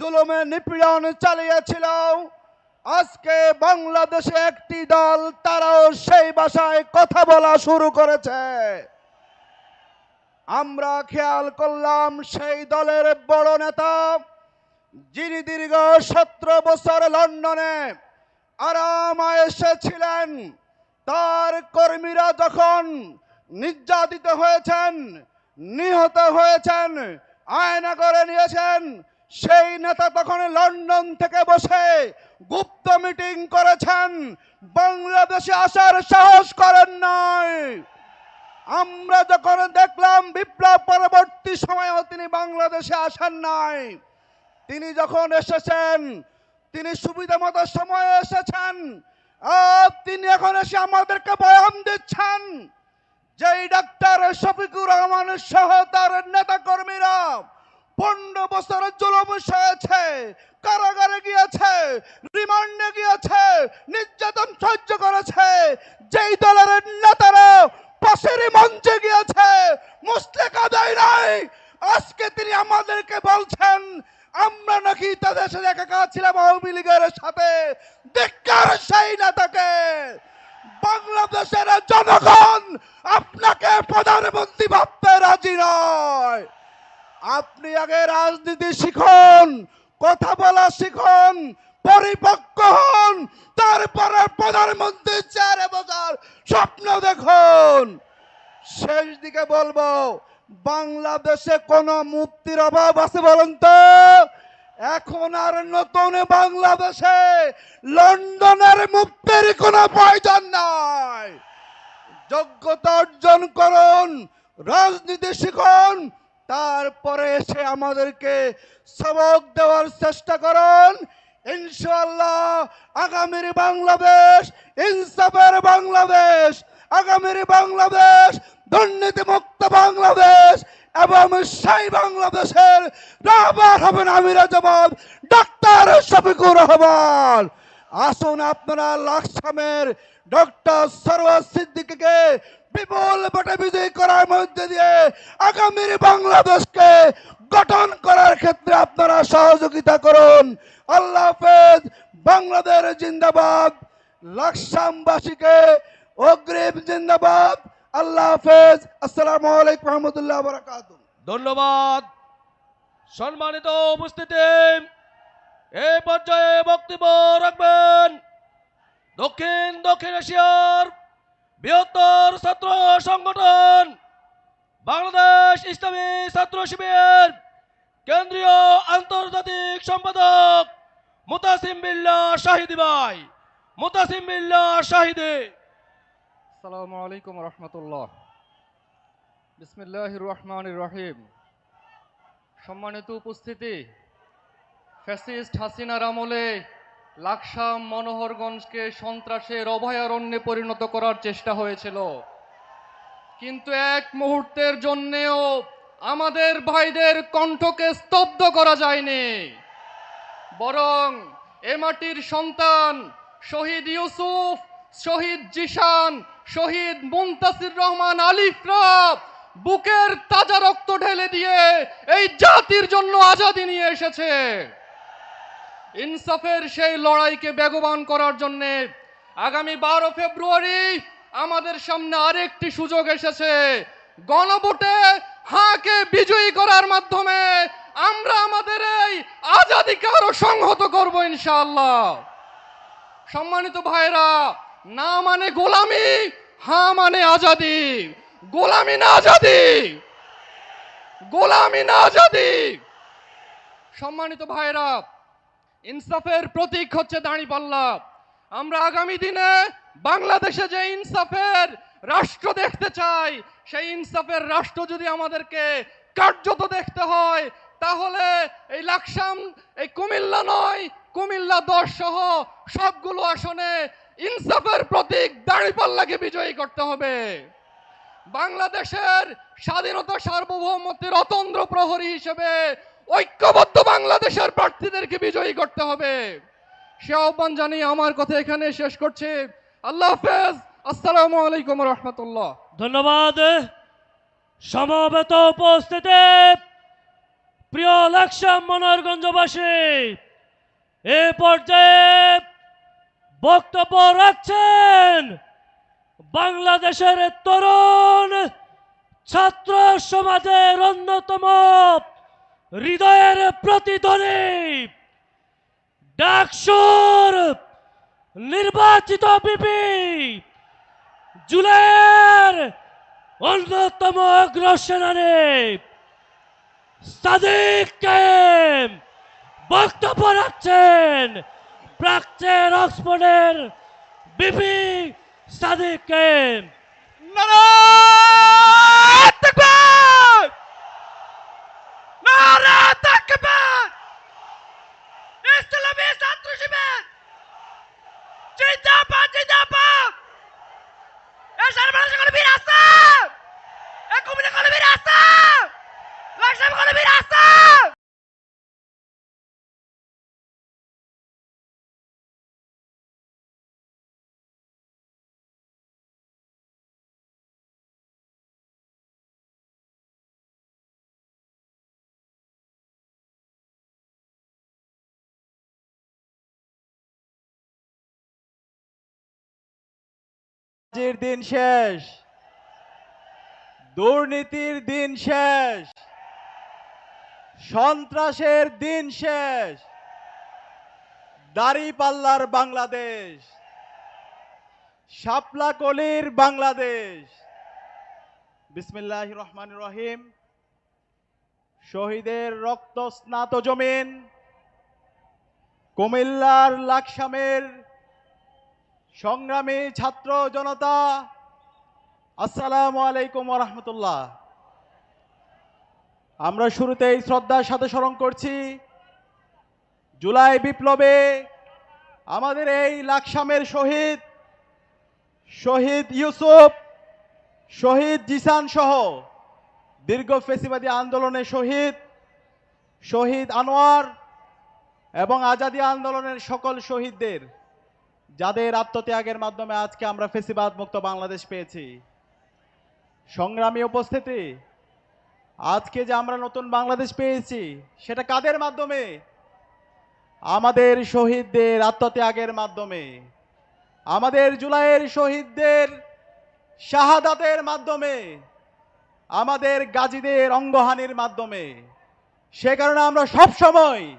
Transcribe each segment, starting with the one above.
জুলুমে নিপীড়ন চালিয়েছিল আজকে বাংলাদেশে একটি দল, তারাও সেই ভাষায় কথা বলা শুরু করেছে। আমরা খেয়াল করলাম সেই দলের বড় নেতা, যিনি দীর্ঘ সতেরো বছর লন্ডনে আরাম এসেছিলেন তার কর্মীরা যখন নির্যাতিত হয়েছেন, নিহত হয়েছেন, আয়না করে নিয়েছেন সেই নেতা তখন লন্ডন থেকে বসে গুপ্ত মিটিং করেছেন। বাংলাদেশে আসার সাহস করেন নাই। আমরা যখন দেখলাম বিপ্লব পরবর্তী সময়েও তিনি বাংলাদেশে আসেন নাই, তিনি যখন এসেছেন, তিনি সুবিধা মতো সময়ে এসেছেন, আর তিনি এখন এসে আমাদেরকে বয়ান দিচ্ছেন যেই ডাক্তার শফিকুর রহমান সহ তার নেতা কর্মীরা পনেরো বছর জুলুম সয়েছে কারাগারে গিয়েছে, রিমান্ডে গিয়েছে, নির্যাতন সহ্য করেছে, যেই দলের নেতারা পাশের মঞ্চে গিয়েছে মুসলেকা দেয় নাই। আজকে তিনি আমাদেরকে বলছেন, আমরা নাকি তাদের সাথে একাকার ছিলাম আওয়ামী লীগের সাথে। ধিক্কার সেই নেতাকে। বাংলাদেশের জনগণ আপনাকে প্রধানমন্ত্রী ভাবতে রাজি নয়। আপনি আগে রাজনীতি শিখুন, কথা বলা শিখুন, পরিপক্ক হন, তারপরে প্রধানমন্ত্রী চেয়ারে বসার স্বপ্ন দেখুন। শেষ দিকে বলব, বাংলাদেশে কোন মুক্তির অভাব আছে বলুন তো? এখন আর নতুন বাংলাদেশে লন্ডনের মুক্তির কোনো প্রয়োজন নাই। যোগ্যতা অর্জন করুন, রাজনীতি শিখুন তারপরে এসে আমাদেরকে সবক দেওয়ার চেষ্টা করুন। ইনশাআল্লাহ আগামীর বাংলাদেশ, ইনসাফের বাংলাদেশ, আগামীর বাংলাদেশ দুর্নীতি মুক্ত বাংলাদেশ এবং সেই বাংলাদেশের রাবার হবেন আমিরা জবাব, ডাক্তার শফিকুর রহমান। আসুন আপনারা লাকসামের ডক্টর সরোয়ার সিদ্দিকীকে বিপুল ভোটে বিজয়ী করার মধ্যে দিয়ে আগামীর বাংলাদেশকে গঠন করার ক্ষেত্রে আপনারা সহযোগিতা করুন। আল্লাহ হাফেজ, বাংলাদেশ জিন্দাবাদ। লাকসামবাসীকে অগ্রিম জিন্দাবাদ। আল্লাহ হাফেজ, আসসালামু আলাইকুম রহমতুল্লাহ বারাকাতুহ। ধন্যবাদ। সম্মানিত উপস্থিতি এই পর্যায়ে বক্তব্য রাখবেন দক্ষিণ দক্ষিণ এশিয়ার বৃহত্তর ছাত্র সংগঠন বাংলাদেশ ইসলামী ছাত্র শিবির কেন্দ্রীয় আন্তর্জাতিক সম্পাদক মুতাসিম বিল্লাহ শাহিদি ভাই। মুতাসিম বিল্লাহ শাহিদি। আসসালামু আলাইকুম রহমতুল্লাহ। বিসমিল্লাহ রহমান রহিম। সম্মানিত উপস্থিতি, ফ্যাসিস্ট হাসিনার আমলে লাকসাম মনোহরগঞ্জকে সন্ত্রাসের অভয়ারণ্যে পরিণত করার চেষ্টা হয়েছিল। কিন্তু এক মুহূর্তের জন্যেও আমাদের ভাইদের কণ্ঠকে স্তব্ধ করা যায়নি। বরং এ মাটির সন্তান শহীদ ইউসুফ, শহীদ জিশান, শহীদ মুমতাসির রহমান আলিফরা বুকের তাজা রক্ত ঢেলে দিয়ে এই জাতির জন্য আজাদি নিয়ে এসেছে। ইনসাফের সেই লড়াইকে বেগবান করার জন্য আগামী বারো ফেব্রুয়ারি আমাদের সামনে আরেকটি সুযোগ এসেছে। গণভোটে হাকে বিজয়ী করার মাধ্যমে আমরা আমাদের এই আজাদিকে আরও সংহত করব ইনশাআল্লাহ। সম্মানিত ভাইরা না মানে গোলামি, হা মানে আজাদি। গোলামি না আজাদি। গোলামি না আজাদি। সম্মানিত ভাইরা ইনসাফের প্রতীক হচ্ছে দাঁড়িপাল্লা আমরা আগামী দিনে বাংলাদেশে যে ইনসাফের রাষ্ট্র দেখতে চাই, সেই ইনসাফের রাষ্ট্র যদি আমাদেরকে কার্যত দেখতে হয়, তাহলে এই লাকসাম, এই কুমিল্লা নয়, কুমিল্লা দশ সহ সবগুলো আসনে ইনসাফের প্রতীক দাঁড়িপাল্লাকে বিজয়ী করতে হবে। বাংলাদেশের স্বাধীনতা সার্বভৌমত্বের অতন্দ্র প্রহরী হিসেবে ঐক্যবদ্ধ বাংলাদেশের প্রার্থীদেরকে বিজয়ী করতে হবে। সে আহ্বান জানিয়ে আমার কথা এখানে শেষ করছি। আল্লাহ হাফেজ। আসসালামু আলাইকুম রহমতুল্লাহ। ধন্যবাদ। সমবেত উপস্থিতি। প্রিয় লাকসাম মনোহরগঞ্জবাসী এ পর্যায়ে বক্তব্য রাখছেন বাংলাদেশের তরুণ ছাত্র সমাজের অন্যতম হৃদয়ের প্রতিধ্বনি। ডাকসুর নির্বাচিত বিপি জুলাইয়ের অন্যতম অগ্রসেনানী সাদিক বক্তব্য রাখছেন প্রাচ্যের অক্সফোর্ডের বিপি সাদিক কায়েম। তাকবীর! ইসলামী ছাত্র শিবির! জিন্দাবাদ, জিন্দাবাদ! এই সারা বাংলাদেশে কোনো বীর আছে? এই কুমিল্লায় করে বীর আছে? লাকসামে কোনো বীর আছে? রাজের দিন শেষ। দুর্নীতির দিন শেষ। সন্ত্রাসের দিন শেষ। দাড়ি পাল্লার বাংলাদেশ। শাপলা কলির বাংলাদেশ। বিসমিল্লাহ রহমান রহিম। শহীদের রক্ত স্নাত জমিন। কুমিল্লার লাকসামের সংগ্রামী ছাত্র জনতা, আসসালামু আলাইকুম রহমতুল্লাহ আমরা শুরুতেই শ্রদ্ধার সাথে স্মরণ করছি, জুলাই বিপ্লবে আমাদের এই লাকসামের শহীদ শহীদ ইউসুফ, শহীদ জিসান সহ দীর্ঘ ফেসিবাদী আন্দোলনে শহীদ শহীদ আনোয়ার এবং আজাদি আন্দোলনের সকল শহীদদের যাদের আত্মত্যাগের মাধ্যমে আজকে আমরা ফেসিবাদ মুক্ত বাংলাদেশ পেয়েছি। সংগ্রামী উপস্থিতি, আজকে যে আমরা নতুন বাংলাদেশ পেয়েছি, সেটা কাদের মাধ্যমে? আমাদের শহীদদের আত্মত্যাগের মাধ্যমে। আমাদের জুলাইয়ের শহীদদের শাহাদাতের মাধ্যমে। আমাদের গাজীদের অঙ্গহানির মাধ্যমে। সে কারণে আমরা সব সময়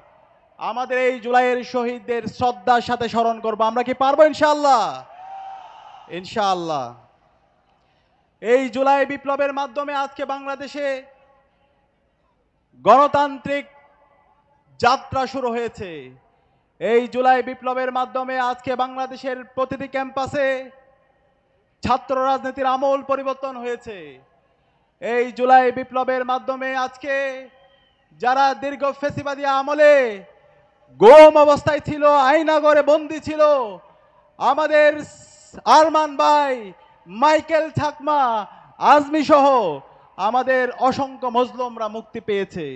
আমাদের এই জুলাইয়ের শহীদদের শ্রদ্ধার সাথে স্মরণ করব। আমরা কি পারব ইনশাআল্লাহ? ইনশাআল্লাহ। এই জুলাই বিপ্লবের মাধ্যমে আজকে বাংলাদেশে গণতান্ত্রিক যাত্রা শুরু হয়েছে। এই জুলাই বিপ্লবের মাধ্যমে আজকে বাংলাদেশের প্রতিটি ক্যাম্পাসে ছাত্র রাজনীতির আমূল পরিবর্তন হয়েছে। এই জুলাই বিপ্লবের মাধ্যমে আজকে যারা দীর্ঘ ফেসিবাদী আমলে গোম অবস্থায় ছিল আইনাগরে বন্দি ছিল। আমাদের আরমান ভাই, মাইকেল ঠাকমা, আজমি সহ আমাদের অসংখ্য মজলুমরা মুক্তি পেয়েছে।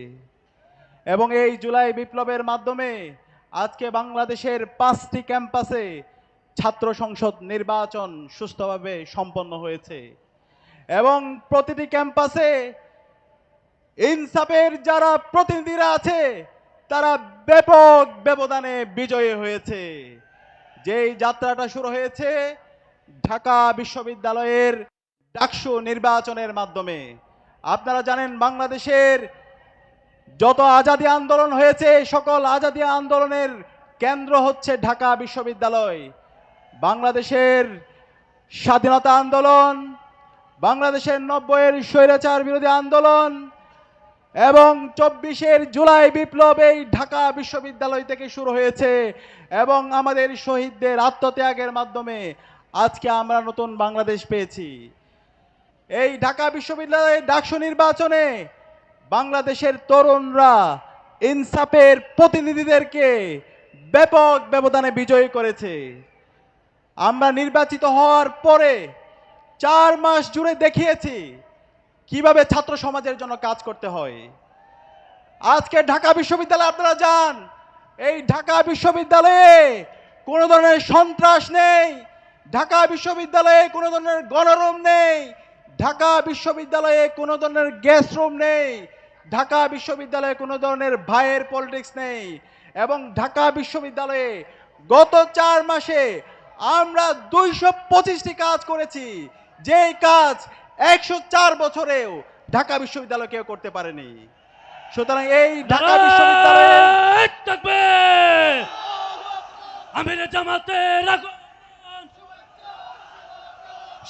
এবং এই জুলাই বিপ্লবের মাধ্যমে আজকে বাংলাদেশের পাঁচটি ক্যাম্পাসে ছাত্র সংসদ নির্বাচন সুস্থভাবে সম্পন্ন হয়েছে। এবং প্রতিটি ক্যাম্পাসে ইনসাফের যারা প্রতিনিধিরা আছে তারা ব্যাপক ব্যবধানে বিজয়ী হয়েছে। যেই যাত্রাটা শুরু হয়েছে ঢাকা বিশ্ববিদ্যালয়ের ডাকসু নির্বাচনের মাধ্যমে। আপনারা জানেন বাংলাদেশের যত আজাদি আন্দোলন হয়েছে, সকল আজাদি আন্দোলনের কেন্দ্র হচ্ছে ঢাকা বিশ্ববিদ্যালয়। বাংলাদেশের স্বাধীনতা আন্দোলন, বাংলাদেশের নব্বইয়ের স্বৈরাচার বিরোধী আন্দোলন এবং চব্বিশের জুলাই বিপ্লব এই ঢাকা বিশ্ববিদ্যালয় থেকে শুরু হয়েছে এবং আমাদের শহীদদের আত্মত্যাগের মাধ্যমে আজকে আমরা নতুন বাংলাদেশ পেয়েছি। এই ঢাকা বিশ্ববিদ্যালয়ের ডাকসু নির্বাচনে বাংলাদেশের তরুণরা ইনসাফের প্রতিনিধিদেরকে ব্যাপক ব্যবধানে বিজয়ী করেছে। আমরা নির্বাচিত হওয়ার পরে চার মাস জুড়ে দেখিয়েছি কীভাবে ছাত্র সমাজের জন্য কাজ করতে হয়? আজকে ঢাকা বিশ্ববিদ্যালয়ে আপনারা যান। এই ঢাকা বিশ্ববিদ্যালয়ে কোনো ধরনের সন্ত্রাস নেই। ঢাকা বিশ্ববিদ্যালয়ে কোনো ধরনের গণরুম নেই। ঢাকা বিশ্ববিদ্যালয়ে কোনো ধরনের গ্যাস রুম নেই। ঢাকা বিশ্ববিদ্যালয়ে কোনো ধরনের ভাইয়ের পলিটিক্স নেই। এবং ঢাকা বিশ্ববিদ্যালয়ে গত চার মাসে আমরা দুইশো পঁচিশটি কাজ করেছি। যেই কাজ একশো চার বছরেও ঢাকা বিশ্ববিদ্যালয় কেউ করতে পারেনি। সুতরাং এই ঢাকা বিশ্ববিদ্যালয়ে নারায়ণ আমির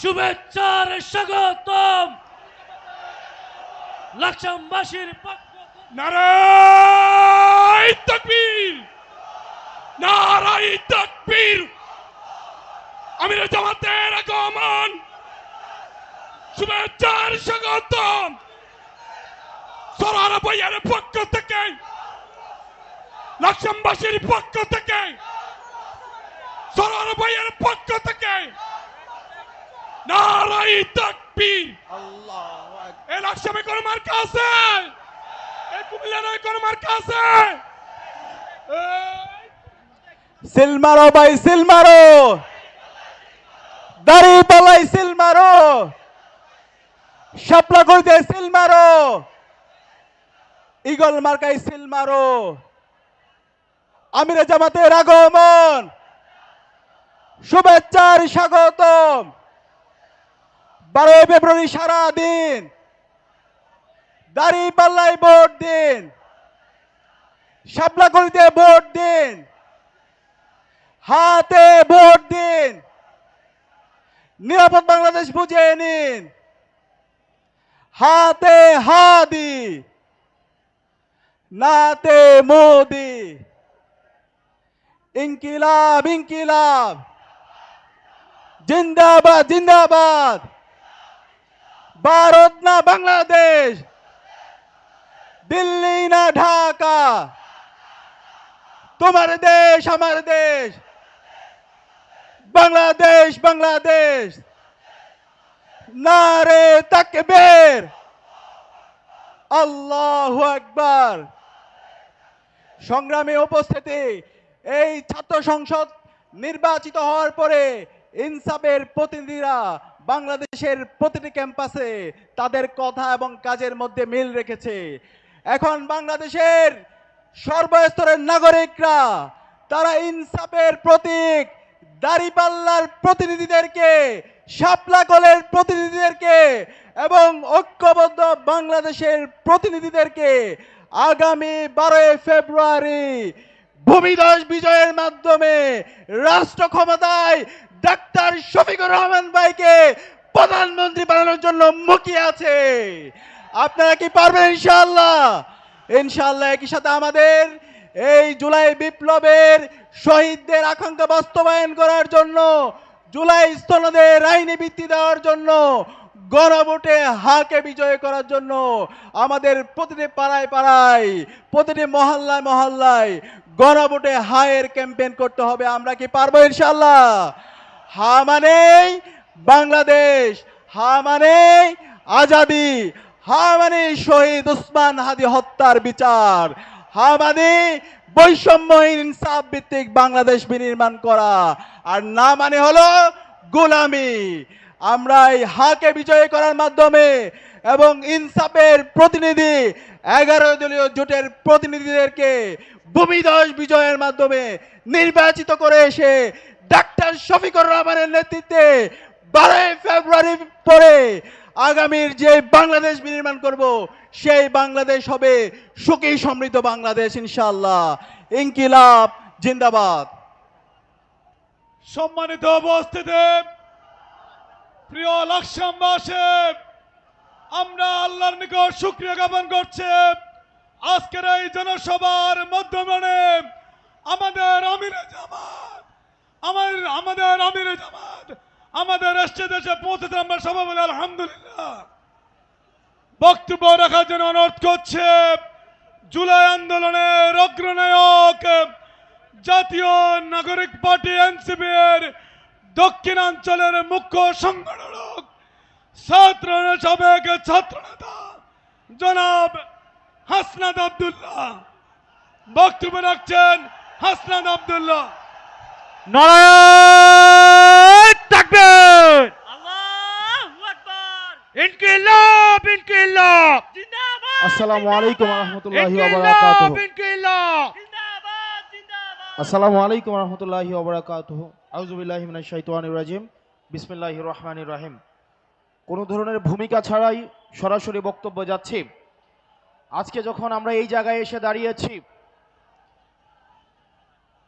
শুভেচ্ছার স্বাগতম। লাকসামবাসীর পক্ষ থেকে নারায় তকবীর। নারায় তকবীর। আমির জামাতের আগমন শুভেচ্ছার স্বাগতম সরার বইয়ের পক্ষ থেকে লাকসামবাসীর পক্ষ থেকে সরার বইয়ের পক্ষ থেকে নারায় তকবীর। এই লাকসামে কোন মার্কা আছে? এই কুমিল্লার কোন মার্কা আছে? সিল মারো ভাই সিল মারো। দাড়ি পালাই সিল মারো। শাপলা করতে সিল মারো। ইগল মার্কাই সিল মারো। আমিরে জামাতের আগমন। শুভেচ্ছার স্বাগতম। বারোই ফেব্রুয়ারি সারা দিন দাড়ি পাল্লাই ভোট দিন। শাপলা করিতে ভোট দিন। হাতে ভোট দিন। নিরাপদ বাংলাদেশ বুঝে নিন। হাতে হাদি, নাতে মোদি। ইনকিলাব ইনকিলাব। জিন্দাবাদ জিন্দাবাদ। ভারত না বাংলাদেশ। দিল্লি না ঢাকা। তোমার দেশ, আমার দেশ। বাংলাদেশ বাংলাদেশ। নারে তাকবীর। আল্লাহু আকবার। সংগ্রামে উপস্থিতি, এই ছাত্র সংসদ নির্বাচিত হওয়ার পরে ইনসাফের প্রতিনিধিরা বাংলাদেশের প্রতিটি ক্যাম্পাসে তাদের কথা এবং কাজের মধ্যে মিল রেখেছে। এখন বাংলাদেশের সর্বস্তরের নাগরিকরা, তারা ইনসাফের প্রতীক, দাড়িপাল্লার প্রতিনিধিদেরকে শাপলা কলের প্রতিনিধিদেরকে এবং ঐক্যবদ্ধ বাংলাদেশের প্রতিনিধিদেরকে আগামী বারোই ফেব্রুয়ারি ভূমিধস বিজয়ের মাধ্যমে রাষ্ট্র ক্ষমতায় ডাক্তার শফিকুর রহমান ভাইকে প্রধানমন্ত্রী বানানোর জন্য মুখিয়ে আছে। আপনারা কি পারবেন ইনশাল্লাহ ইনশাল্লাহ একই সাথে আমাদের এই জুলাই বিপ্লবের শহীদদের আকাঙ্ক্ষা বাস্তবায়ন করার জন্য জুলাই স্থলদের আইনি ভিত্তি দেওয়ার জন্য, গণভোটে হাকে বিজয় করার জন্য আমাদের প্রতিটি পাড়ায় পাড়ায়, প্রতিটি মহল্লায় মহল্লায় গণভোটে হায়ের ক্যাম্পেইন করতে হবে। আমরা কি পারব ইনশাল্লাহ হা মানেই বাংলাদেশ, হা মানেই আজাদি, হা মানে শহীদ উসমান হাদি হত্যার বিচার, হা মানে বৈষম্যহীন ইনসাফ ভিত্তিক বাংলাদেশ বিনির্মাণ করা। আর না মানে হলো গোলামি। আমরা এই হাকে বিজয় করার মাধ্যমে এবং ইনসাফের প্রতিনিধি, এগারো দলীয় জোটের প্রতিনিধিদেরকে ভূমিধস বিজয়ের মাধ্যমে নির্বাচিত করে এসে ডাক্তার শফিকুর রহমানের নেতৃত্বে বারোই ফেব্রুয়ারি পরে আগামীর যে বাংলাদেশ বিনির্মাণ করব, সেই বাংলাদেশ হবে সুখী সমৃদ্ধ বাংলাদেশ, ইনশাআল্লাহ। ইনকিলাব, জিন্দাবাদ। সম্মানিত উপস্থিতি, প্রিয় লাকসামবাসী, আমরা আল্লাহর নিকট শুক্রিয়া জ্ঞাপন করছি। আজকের এই জনসভার মাধ্যমে আমাদের আমিরে জামাত, আমার আমাদের আমিরে জামাত আমাদের রাষ্ট্র দেশে পৌঁছেছে আমরা সবাই বলে, আলহামদুলিল্লাহ। বক্তব্য রাখার জন্য অনুরোধ করছে, জুলাই আন্দোলনের অগ্রনায়ক, জাতীয় নাগরিক পার্টি এনসিপির দক্ষিণাঞ্চলের মুখ্য সংগঠক ছাত্র সাবেক ছাত্র নেতা জনাব হাসনাদ আব্দুল্লাহ। বক্তব্য রাখছেন হাসনাদ আব্দুল্লাহ। নারায়ণ! তাকবীর ইনকিলাব ইনকিলাব জিন্দাবাদ আসসালামু আলাইকুম রহমতুল্লাহি ওবারাকাতুহু আসসালামু আলাইকুম রহমতুল্লাহি ওবারাকাতুহু আউযু বিল্লাহি মিনাশ শাইতানির রাজিম বিসমিল্লাহির রহমানির রহিম কোনো ধরনের ভূমিকা ছাড়াই সরাসরি বক্তব্য যাচ্ছি। আজকে যখন আমরা এই জায়গায় এসে দাঁড়িয়েছি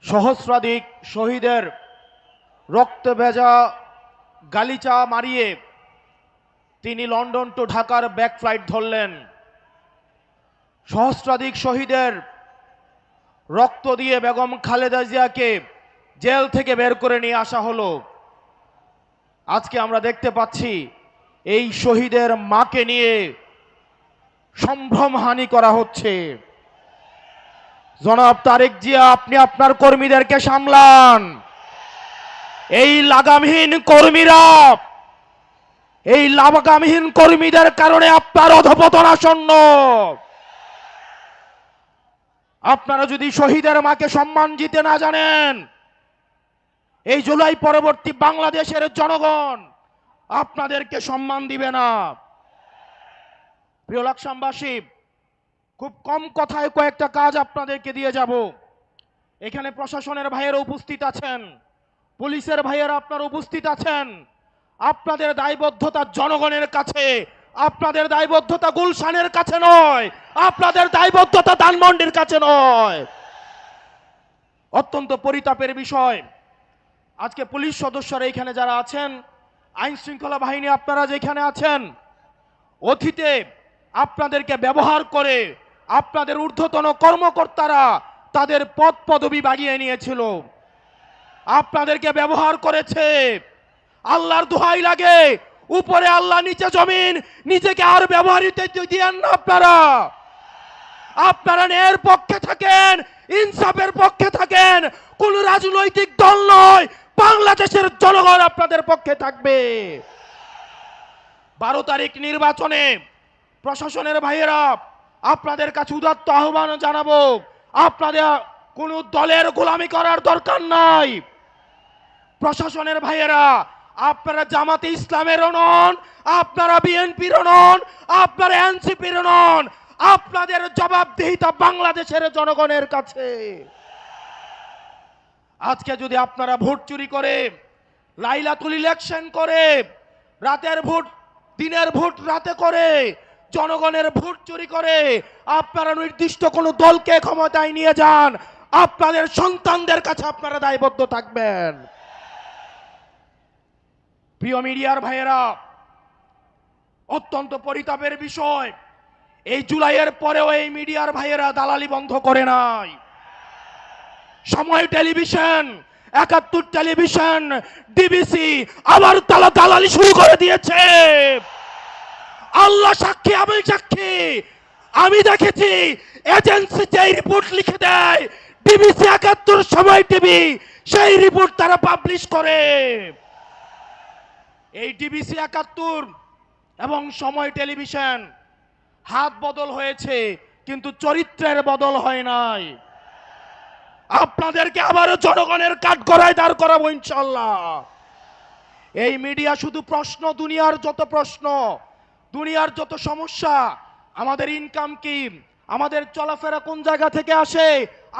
সহস্রাধিক শহীদের রক্ত ভেজা গালিচা মারিয়ে তিনি লন্ডন টু ঢাকার ব্যাক ফ্লাইট ধরলেন। সহস্রাধিক শহীদের রক্ত দিয়ে বেগম খালেদা জিয়াকে জেল থেকে বের করে নিয়ে আসা হলো। আজকে আমরা দেখতে পাচ্ছি, এই শহীদের মাকে নিয়ে সম্ভ্রমহানি করা হচ্ছে। জনাব তারেক জিয়া, আপনি আপনার কর্মীদেরকে সামলান। এই লাগামহীন কর্মীরা, এই লাগামহীন কর্মীদের কারণে আপনার অধপতন আসন্ন। আপনারা যদি শহীদের মাকে সম্মান দিতে না জানেন, এই জুলাই পরবর্তী বাংলাদেশের জনগণ আপনাদেরকে সম্মান দিবে না। প্রিয় লাকসামবাসী, খুব কম কথায় কয়েকটা কাজ আপনাদেরকে দিয়ে যাব। এখানে প্রশাসনের ভাইয়েরা উপস্থিত আছেন। পুলিশের ভাইয়েরা আপনারা উপস্থিত আছেন। আপনাদের দায়বদ্ধতা জনগণের কাছে, আপনাদের দায়বদ্ধতা গুলশানের কাছে নয়, আপনাদের দায়বদ্ধতা ধানমন্ডির কাছে নয়। অত্যন্ত পরিতাপের বিষয়। আজকে পুলিশ সদস্যরা এখানে যারা আছেন, আইন শৃঙ্খলা বাহিনী আপনারা যেখানে আছেন, অতীতে আপনাদেরকে ব্যবহার করে আপনাদের ঊর্ধ্বতন কর্মকর্তারা তাদের পদ পদবি বাড়িয়ে নিয়েছিল। আপনাদেরকে ব্যবহার করেছে। আল্লাহর দোহাই লাগে। উপরে আল্লাহ, নিচে জমিন। নিজেকে আর ব্যবহারিত দিয়েন না আপনারা। আপনারা ন্যায়ের পক্ষে থাকেন, ইনসাফের পক্ষে থাকেন। কোন রাজনৈতিক দল নয়, বাংলাদেশের জনগণ আপনাদের পক্ষে থাকবে। বারো তারিখ নির্বাচনে প্রশাসনের ভাইয়েরা, আপনাদের কাছে উদাত্ত আহ্বান জানাব। আপনাদের কোন দলের গোলামি করার দরকার নাই। প্রশাসনের ভাইয়েরা, আপনারা জামাতে ইসলামেরও নন আপনারা বিএনপির নন আপনারা এনসিপির নন আপনাদের জবাবদিহিতা বাংলাদেশের জনগণের কাছে। আজকে যদি আপনারা ভোট চুরি করে, লাইলাতুল ইলেকশন করে, রাতের ভোট, দিনের ভোট রাতে করে, জনগণের ভোট চুরি করে, আপনারা নির্দিষ্ট কোনো দলকে ক্ষমতায় নিয়ে যান, আপনাদের সন্তানদের কাছে আপনারা দায়বদ্ধ থাকবেন। প্রিয় মিডিয়ার ভাইয়েরা, অত্যন্ত পরিতাপের বিষয়, এই জুলাইয়ের পরেও এই মিডিয়ার ভাইয়েরা দালালি বন্ধ করে নাই। সময় টেলিভিশন, একাত্তর টেলিভিশন, ডিবিসি আবার তালা দালালি শুরু করে দিয়েছে। আল্লাহ সাক্ষী, আমি সাক্ষী। আমি দেখেছি, এজেন্সি যে রিপোর্ট লিখে দেয়, ডিবিসি একাত্তর সময় টিভি, সেই রিপোর্ট তারা পাবলিশ করে। এই ডিবিসি একাত্তর এবং সময় টেলিভিশন, হাত বদল হয়েছে, কিন্তু চরিত্রের বদল হয় নাই। আপনাদেরকে আবারও জনগণের কাঠ করায় দাঁড় করাবো ইনশাল্লাহ এই মিডিয়া শুধু প্রশ্ন, দুনিয়ার যত প্রশ্ন, দুনিয়ার যত সমস্যা, আমাদের ইনকাম কি, আমাদের চলাফেরা কোন জায়গা থেকে আসে,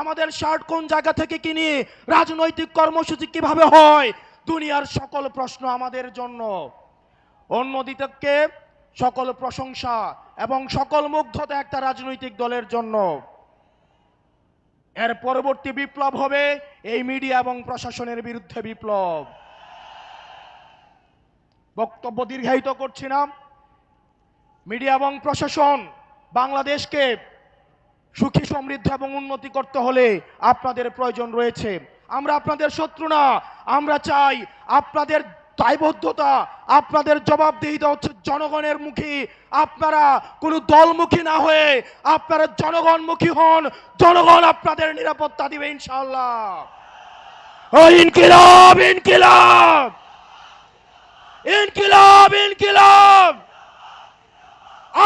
আমাদের শার্ট কোন জায়গা থেকে কিনি, রাজনৈতিক কর্মসূচি কীভাবে হয় দুনিয়ার সকল প্রশ্ন আমাদের জন্য। অন্যদিকে সকল প্রশংসা এবং সকল মুগ্ধতা একটা রাজনৈতিক দলের জন্য। এর পরবর্তী বিপ্লব হবে এই মিডিয়া এবং প্রশাসনের বিরুদ্ধে বিপ্লব। বক্তব্য দীর্ঘায়িত করছি না। মিডিয়া এবং প্রশাসন, বাংলাদেশকে সুখী সমৃদ্ধ এবং উন্নতি করতে হলে আপনাদের প্রয়োজন রয়েছে। আমরা আপনাদের শত্রু না। আমরা চাই আপনাদের দায়বদ্ধতা, আপনাদের জবাবদিহিতা হচ্ছে জনগণের মুখী। আপনারা কোনো দলমুখী না হয়ে আপনারা জনগণমুখী হন। জনগণ আপনাদের নিরাপত্তা দিবে ইনশাল্লাহ ইনকিলাব ইনকিলাব! ইনকিলাব ইনকিলাব!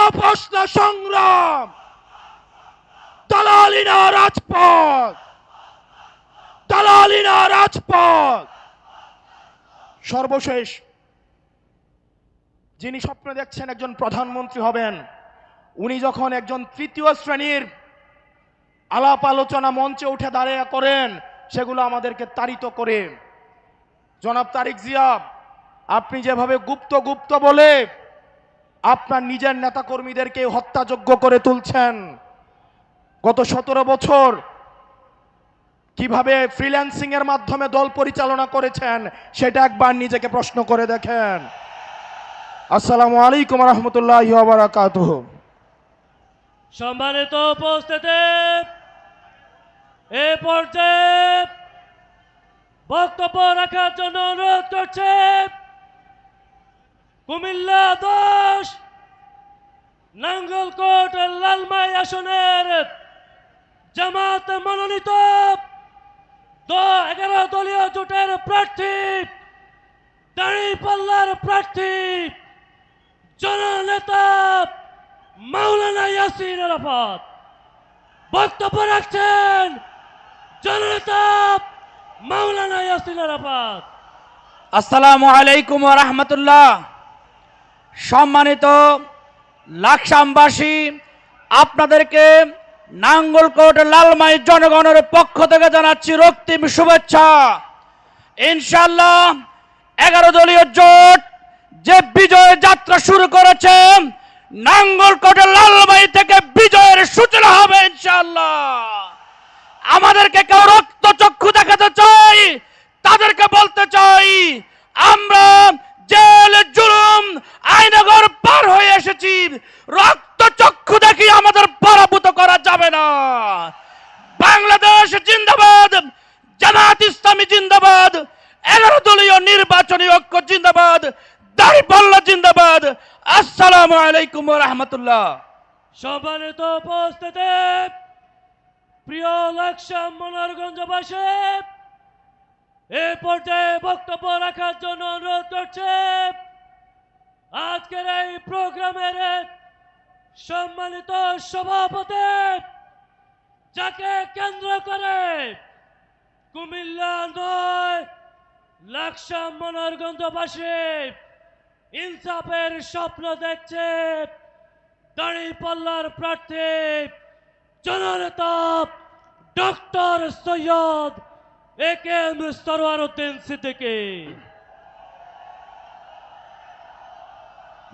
আপোষ না সংগ্রাম! দালালিনা রাজপথ! দালালিনা রাজপথ। সর্বশেষ, যিনি স্বপ্ন দেখছেন একজন প্রধানমন্ত্রী হবেন, উনি যখন একজন তৃতীয় শ্রেণির আলাপ আলোচনা মঞ্চে উঠে দাঁড়িয়ে করেন, সেগুলো আমাদেরকে তাড়িত করে। জনাব তারিক জিয়া, আপনি যেভাবে গুপ্ত গুপ্ত বলে আপনার নিজের নেতাকর্মীদেরকে হত্যাযোগ্য করে তুলছেন, গত সতেরো বছর কীভাবে ফ্রিল্যান্সিং এর মাধ্যমে দল পরিচালনা করেছেন, সেটা একবার নিজেকে প্রশ্ন করে দেখেন। আসসালামু আলাইকুম রহমতুল্লাহ বারাকাতুহ। সম্মানিত উপস্থিতি, এ পর্যায়ে বক্তব্য রাখার জন্য অনুরোধ করছে, কুমিল্লা দশ, নাঙ্গলকোট লালমাই আসনের জামাত মনোনীত দ এগারো দলীয় জোটের প্রার্থী দাঁড়িপাল্লার প্রার্থী, জননেতা মাওলানা ইয়াসিন আরাফাত। বক্তব্য রাখছেন জননেতা মাওলানা ইয়াসিন আরাফাত। আসসালামু আলাইকুম রহমতুল্লাহ। সম্মানিত লাকসামবাসী, আপনাদেরকে নাঙ্গলকোট লালমাই জনগণের পক্ষ থেকে জানাচ্ছি রক্তিম শুভেচ্ছা। ইনশাল্লাহ এগারো দলীয় জোট যে বিজয় যাত্রা শুরু করেছে নাঙ্গলকোট লালমাই থেকে বিজয়ের সূচনা হবে ইনশাল্লাহ আমাদেরকে কেউ রক্ত চক্ষু দেখাতে চাই, তাদেরকে বলতে চাই, আমরা জেল, জুলুম, আইনগর পার হয়ে এসেছি। রক্ত চক্ষু দেখি আমাদের পরাভূত করা যাবে না। বাংলাদেশ জিন্দাবাদ, জামাত ইসলামী জিন্দাবাদ এগারো দলীয় নির্বাচনী ঐক্য জিন্দাবাদ দাঁড়িপাল্লা জিন্দাবাদ। আসসালামু আলাইকুম রহমতুল্লাহ। সম্মানিত উপস্থিতি, প্রিয় লাকসাম মনোরগঞ্জবাসী, এ পর্যায়ে বক্তব্য রাখার জন্য প্রোগ্রামের সম্মানিত সভাপতি, যাকে কেন্দ্র করে কুমিল্লা নয় লাকসাম মনোরগঞ্জবাসী ইনসাফের স্বপ্ন দেখছে দাঁড়িপাল্লার প্রার্থী জননেতা doctor Syed A K M Sarwar Uddin Siddiqui.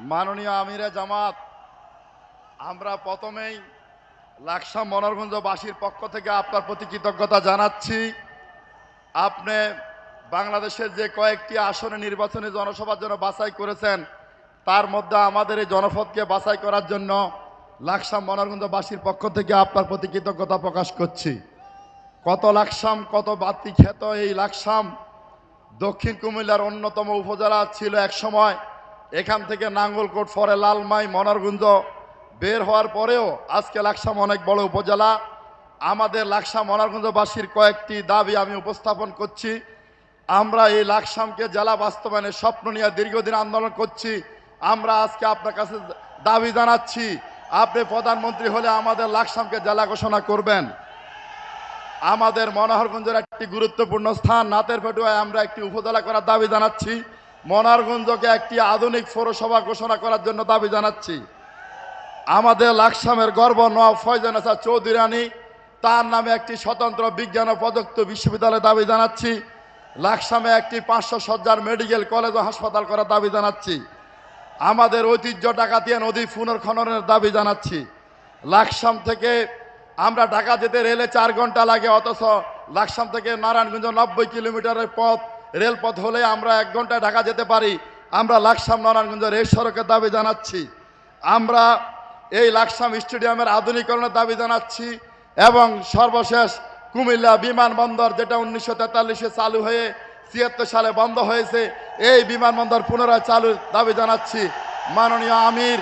মাননীয় আমিরে জামাত, আমরা প্রথমেই লাকসাম মনোরগঞ্জবাসীর পক্ষ থেকে আপনার প্রতি কৃতজ্ঞতা জানাচ্ছি। আপনি বাংলাদেশের যে কয়েকটি আসনে নির্বাচনী জনসভার জন্য বাছাই করেছেন, তার মধ্যে আমাদের এই জনপদকে বাছাই করার জন্য লাকসাম মনোরগঞ্জবাসীর পক্ষ থেকে আপনার প্রতি কৃতজ্ঞতা প্রকাশ করছি। কত লাকসাম, কত বাতি খ্যাত এই লাকসাম দক্ষিণ কুমিল্লার অন্যতম উপজেলা ছিল এক সময় এখান থেকে নাঙ্গলকোট ফরে লালমাই মনারগুঞ্জ বের হওয়ার পরেও আজকে লাকসাম অনেক বড় উপজেলা। আমাদের লাকসাম মনারগুঞ্জবাসীর কয়েকটি দাবি আমি উপস্থাপন করছি। আমরা এই লাকসামকে জেলা বাস্তবায়নের স্বপ্ন নিয়ে দীর্ঘদিন আন্দোলন করছি। আমরা আজকে আপনার কাছে দাবি জানাচ্ছি, আপনি প্রধানমন্ত্রী হলে আমাদের লাকসামকে জেলা ঘোষণা করবেন। আমাদের মনোহরগঞ্জের একটি গুরুত্বপূর্ণ স্থান, নাতের ফেটুয়ায় আমরা একটি উপজেলা করার দাবি জানাচ্ছি। মনোহরগঞ্জকে একটি আধুনিক পৌরসভা ঘোষণা করার জন্য দাবি জানাচ্ছি। আমাদের লাকসামের গর্ব নওয়াব ফয়জান আসাদ চৌধুরী রানী, তার নামে একটি স্বতন্ত্র বিজ্ঞান ও প্রযুক্তি বিশ্ববিদ্যালয়ের দাবি জানাচ্ছি। লাকসামে একটি পাঁচশো সজ্জার মেডিকেল কলেজ ও হাসপাতাল করার দাবি জানাচ্ছি। আমাদের ঐতিহ্য ডাকাতিয়া নদী পুনর্খননের দাবি জানাচ্ছি। লাকসাম থেকে আমরা ঢাকা যেতে রেলে চার ঘণ্টা লাগে, অথচ লাকসাম থেকে নারায়ণগঞ্জ নব্বই কিলোমিটারের পথ রেলপথ হলে আমরা এক ঘন্টায় ঢাকা যেতে পারি। আমরা লাকসাম নারায়ণগঞ্জ রেল সড়কের দাবি জানাচ্ছি। আমরা এই লাকসাম স্টেডিয়ামের আধুনিকরণের দাবি জানাচ্ছি এবং সর্বশেষ কুমিল্লা বিমানবন্দর যেটা উনিশশো তেতাল্লিশে চালু হয়ে ছিয়াত্তর সালে বন্ধ হয়েছে, এই বিমানবন্দর পুনরায় চালুর দাবি জানাচ্ছি। মাননীয় আমির,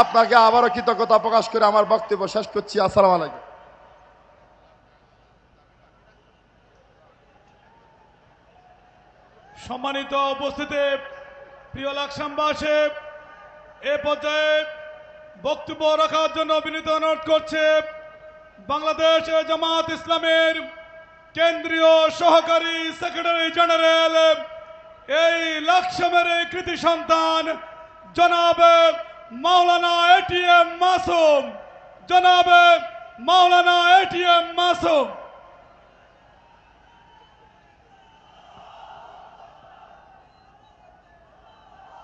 আপনাকে আবারও কৃতজ্ঞতা প্রকাশ করে আমার বক্তব্য শেষ করছি। আসসালামু আলাইকুম। সম্মানিত উপস্থিতি, প্রিয় লাকসামবাসী, এ পর্যায়ে বক্তব্য রাখার জন্য বিনীত অনুরোধ করছে, বাংলাদেশ জামাত ইসলামের কেন্দ্রীয় সহকারী সেক্রেটারি জেনারেল এই লাকসামের কৃতি সন্তান, জনাব মাওলানা এটিএম মাসুম, জনাবে মাওলানা এটিএম মাসুম।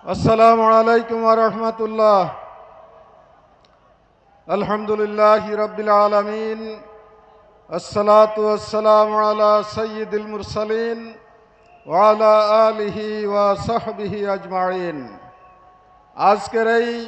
السلام عليكم ورحمة الله الحمد لله رب العالمين الصلاة والسلام على سيد المرسلين وعلى آله وصحبه أجمعين আজকের এই